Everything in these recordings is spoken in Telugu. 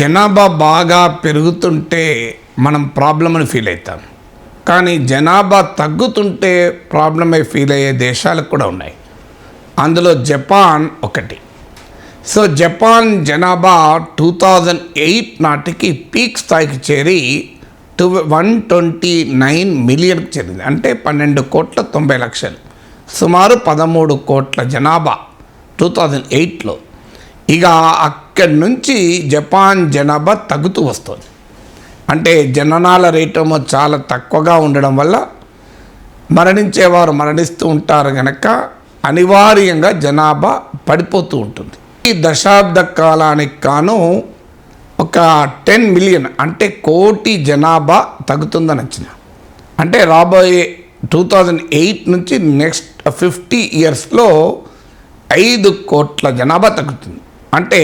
జనాభా బాగా పెరుగుతుంటే మనం ప్రాబ్లం అని ఫీల్ అవుతాం. కానీ జనాభా తగ్గుతుంటే ప్రాబ్లమే ఫీల్ అయ్యే దేశాలు కూడా ఉన్నాయి. అందులో జపాన్ ఒకటి. సో జపాన్ జనాభా టూ థౌజండ్ ఎయిట్ నాటికి పీక్ స్థాయికి చేరి టూ వన్ ట్వంటీ నైన్ మిలియన్కి చేరింది. అంటే పన్నెండు కోట్ల తొంభై లక్షలు. సుమారు పదమూడు కోట్ల జనాభా టూ థౌజండ్ ఎయిట్లో ఇక అక్కడి నుంచి జపాన్ జనాభా తగ్గుతూ వస్తుంది. అంటే జననాల రేటేమో చాలా తక్కువగా ఉండడం వల్ల మరణించేవారు మరణిస్తూ ఉంటారు కనుక అనివార్యంగా జనాభా పడిపోతూ ఉంటుంది. ఈ దశాబ్ద కాలానికి కాను ఒక టెన్ మిలియన్ అంటే కోటి జనాభా తగ్గుతుందని వచ్చిన అంటే రాబోయే టూ థౌజండ్ ఎయిట్ నుంచి నెక్స్ట్ ఫిఫ్టీ ఇయర్స్లో ఐదు కోట్ల జనాభా తగ్గుతుంది. అంటే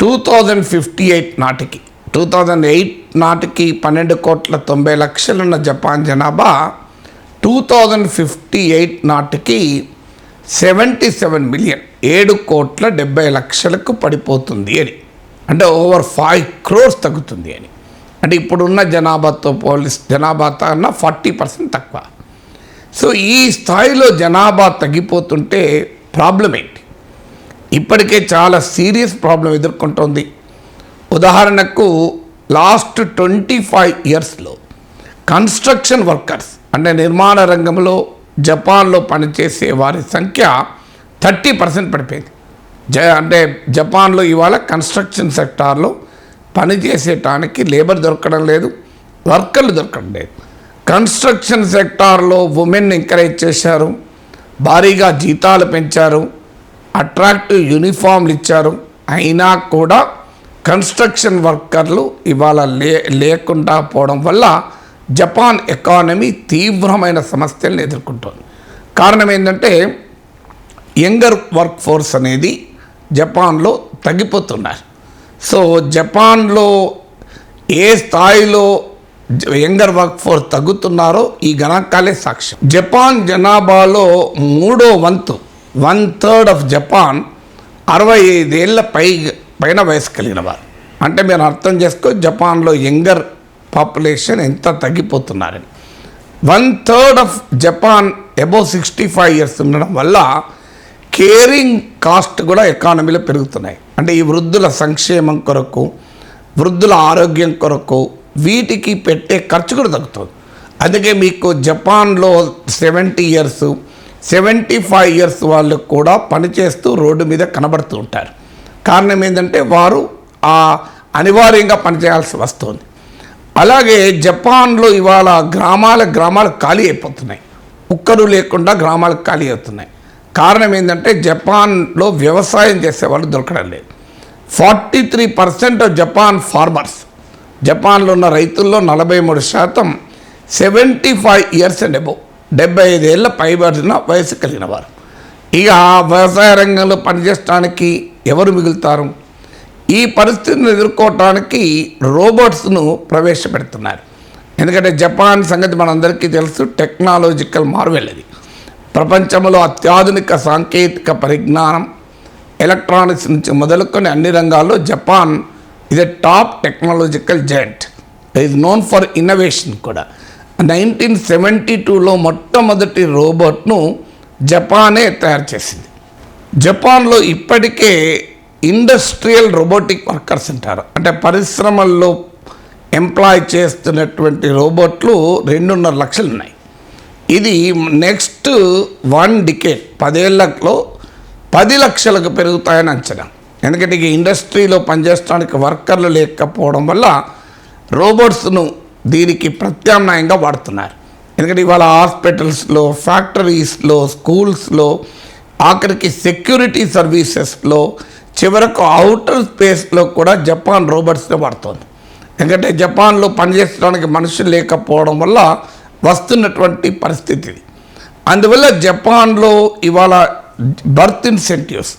టూ థౌజండ్ ఫిఫ్టీ ఎయిట్ నాటికి టూ థౌజండ్ ఎయిట్ నాటికి పన్నెండు కోట్ల తొంభై లక్షలున్న జపాన్ జనాభా టూ థౌజండ్ ఫిఫ్టీ ఎయిట్ నాటికి సెవెంటీ సెవెన్ మిలియన్ ఏడు కోట్ల డెబ్బై లక్షలకు పడిపోతుంది అని. అంటే ఓవర్ ఫైవ్ క్రోర్స్ తగ్గుతుంది అని. అంటే ఇప్పుడున్న జనాభాతో పోలిస్ జనాభాతో అన్న ఫార్టీ పర్సెంట్ తక్కువ. సో ఈ స్థాయిలో జనాభా తగ్గిపోతుంటే ప్రాబ్లం ఏంటి? ఇప్పటికే చాలా సీరియస్ ప్రాబ్లం ఎదుర్కొంటోంది. ఉదాహరణకు లాస్ట్ ట్వంటీ ఫైవ్ ఇయర్స్లో కన్స్ట్రక్షన్ వర్కర్స్ అంటే నిర్మాణ రంగంలో జపాన్లో పనిచేసే వారి సంఖ్య థర్టీ పర్సెంట్ పడిపోయింది. జ అంటే జపాన్లో ఇవాళ కన్స్ట్రక్షన్ సెక్టార్లో పనిచేసేటానికి లేబర్ దొరకడం లేదు వర్కర్లు దొరకడం లేదు. కన్స్ట్రక్షన్ సెక్టార్లో ఉమెన్ ఎంకరేజ్ చేశారు భారీగా జీతాలు పెంచారు అట్రాక్టివ్ యూనిఫామ్లు ఇచ్చారు. అయినా కూడా కన్స్ట్రక్షన్ వర్కర్లు ఇవాళ లే లేకుండా పోవడం వల్ల జపాన్ ఎకానమీ తీవ్రమైన సమస్యలను ఎదుర్కొంటుంది. కారణం ఏంటంటే యంగర్ వర్క్ ఫోర్స్ అనేది జపాన్లో తగ్గిపోతున్నారు. సో జపాన్లో ఏ స్థాయిలో యంగర్ వర్క్ ఫోర్స్ తగ్గుతున్నారో ఈ గణాంకాలే సాక్ష్యం. జపాన్ జనాభాలో మూడో వంతు వన్ థర్డ్ ఆఫ్ జపాన్ అరవై ఐదేళ్ళ పై పైన వయసు కలిగిన వారు. అంటే మీరు అర్థం చేసుకో జపాన్లో యంగర్ పాపులేషన్ ఎంత తగ్గిపోతున్నారని one third of Japan above sixty five years ఉండడం వల్ల కేరింగ్ కాస్ట్ కూడా ఎకానమీలో పెరుగుతున్నాయి. అంటే ఈ వృద్ధుల సంక్షేమం కొరకు వృద్ధుల ఆరోగ్యం కొరకు వీటికి పెట్టే ఖర్చు కూడా తగ్గుతుంది. అందుకే మీకు జపాన్లో seventy years seventy five years వాళ్ళు కూడా పనిచేస్తూ రోడ్డు మీద కనబడుతూ ఉంటారు. కారణం ఏంటంటే వారు ఆ అనివార్యంగా పనిచేయాల్సి వస్తుంది. అలాగే జపాన్లో ఇవాళ గ్రామాల గ్రామాలు ఖాళీ అయిపోతున్నాయి. కుక్కరు లేకుండా గ్రామాలు ఖాళీ అవుతున్నాయి. కారణం ఏంటంటే జపాన్లో వ్యవసాయం చేసేవాళ్ళు దొరకడం లేదు. Forty three percent Japan farmers జపాన్లో ఉన్న రైతుల్లో నలభై మూడు శాతం seventy five years and above డెబ్బై ఐదేళ్ళ పైబడిన వయసు కలిగిన వారు. ఇక వ్యవసాయ రంగంలో పనిచేయడానికి ఎవరు మిగులుతారు? ఈ పరిస్థితిని ఎదుర్కోవటానికి రోబోట్స్ను ప్రవేశపెడుతున్నారు. ఎందుకంటే జపాన్ సంగతి మనందరికీ తెలుసు టెక్నాలజికల్ మార్వెల్ అది. ప్రపంచంలో అత్యాధునిక సాంకేతిక పరిజ్ఞానం ఎలక్ట్రానిక్స్ నుంచి మొదలుకొని అన్ని రంగాల్లో జపాన్ ఇది top technological giant is known for innovation కూడా. నైన్టీన్ సెవెంటీ టూలో మొట్టమొదటి రోబోట్ను జపానే తయారు చేసింది. జపాన్లో ఇప్పటికే ఇండస్ట్రియల్ రోబోటిక్ వర్కర్స్ అంటారు అంటే పరిశ్రమల్లో ఎంప్లాయ్ చేస్తున్నటువంటి రోబోట్లు రెండున్నర లక్షలు ఉన్నాయి ఇది నెక్స్ట్ వన్ డికేట్ పదేళ్ళలో పది లక్షలకు పెరుగుతాయని అంచనా. ఎందుకంటే ఇండస్ట్రీలో పనిచేయడానికి వర్కర్లు లేకపోవడం వల్ల రోబోట్స్ను దీనికి ప్రత్యామ్నాయంగా వాడుతున్నారు. ఎందుకంటే ఇవాళ హాస్పిటల్స్లో ఫ్యాక్టరీస్లో స్కూల్స్లో ఆఖరికి సెక్యూరిటీ సర్వీసెస్లో చివరకు అవుటర్ స్పేస్లో కూడా జపాన్ రోబోట్స్నే వాడుతోంది. ఎందుకంటే జపాన్లో పనిచేయడానికి మనుషులు లేకపోవడం వల్ల వస్తున్నటువంటి పరిస్థితి అందువల్ల జపాన్లో ఇవాళ బర్త్ ఇన్సెంటివ్స్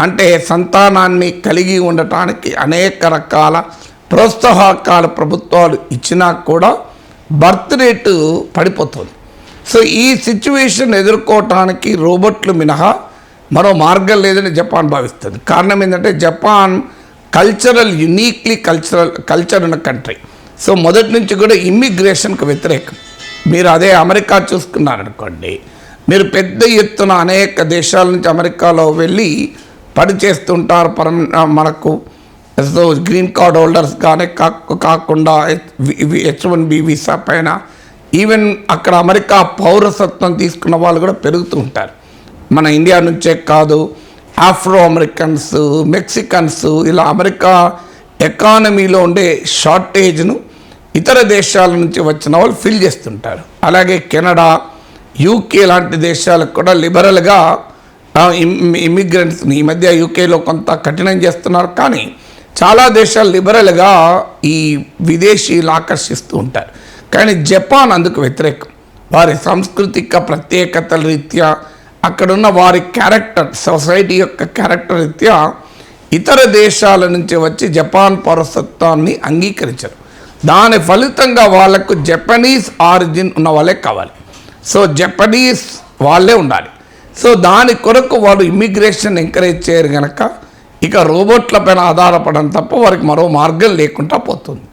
అంటే సంతానాన్ని కలిగి ఉండటానికి అనేక రకాల ప్రోత్సాహకాల ప్రభుత్వాలు ఇచ్చినా కూడా బర్త్ రేటు పడిపోతుంది. సో ఈ సిచ్యువేషన్ ఎదుర్కోవటానికి రోబోట్లు మినహా మరో మార్గం లేదని జపాన్ భావిస్తుంది. కారణం ఏంటంటే Japan cultural uniquely cultural culture ఉన్న కంట్రీ. సో మొదటి నుంచి కూడా ఇమ్మిగ్రేషన్కు వ్యతిరేకం. మీరు అదే అమెరికా చూసుకున్నారనుకోండి మీరు పెద్ద ఎత్తున అనేక దేశాల నుంచి అమెరికాలో వెళ్ళి పని చేస్తుంటారు పరం మనకు గ్రీన్ కార్డ్ హోల్డర్స్ కానీ కాకు కాకుండా హెచ్ వన్ బి వీసా పైన ఈవెన్ అక్కడ అమెరికా పౌరసత్వం తీసుకున్న వాళ్ళు కూడా పెరుగుతూ ఉంటారు. మన ఇండియా నుంచే కాదు ఆఫ్రో అమెరికన్స్ మెక్సికన్స్ ఇలా అమెరికా ఎకానమీలో ఉండే షార్టేజ్ను ఇతర దేశాల నుంచి వచ్చిన వాళ్ళు ఫిల్ చేస్తుంటారు. అలాగే కెనడా యూకే లాంటి దేశాలకు కూడా లిబరల్గా ఇమ్మిగ్రెంట్స్ని ఈ మధ్య యూకేలో కొంత కఠినం చేస్తున్నారు. కానీ చాలా దేశాలు లిబరల్గా ఈ విదేశీయులు ఆకర్షిస్తూ ఉంటారు. కానీ జపాన్ అందుకు వ్యతిరేకం. వారి సాంస్కృతిక ప్రత్యేకతల రీత్యా అక్కడున్న వారి క్యారెక్టర్ సొసైటీ యొక్క క్యారెక్టర్ రీత్యా ఇతర దేశాల నుంచి వచ్చి జపాన్ పౌరసత్వాన్ని అంగీకరించరు. దాని ఫలితంగా వాళ్ళకు జపనీస్ ఆరిజిన్ ఉన్న వాళ్ళే కావాలి. సో జపనీస్ వాళ్ళే ఉండాలి. సో దాని కొరకు వాళ్ళు ఇమ్మిగ్రేషన్ ఎంకరేజ్ చేయరు కనుక ఇక రోబోట్ల పైన ఆధారపడడం తప్ప వారికి మరో మార్గం లేకుండా పోతుంది.